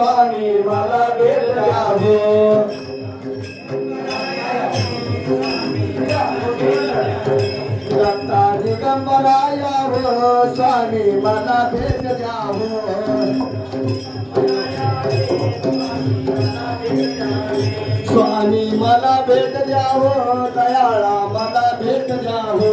स्वामी मला बेला दत्ता दिगंबराया हो स्वामी मला भेट द्या स्वामी मला भेट द्यावो दयाळा मला भेट द्यावो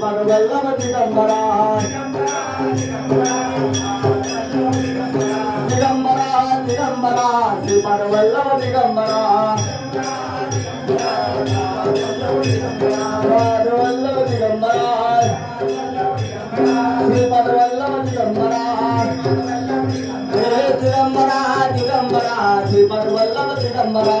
ప్రతి పనులలో దిగంబరా దిగంబరా దిగంబరా ప్రతి పనులలో దిగంబరా పాడువల్లో దిగంబరా శ్రీ పడవల్లో దిగంబరా దిగంబరా దిగంబరా శ్రీ పడవల్లో దిగంబరా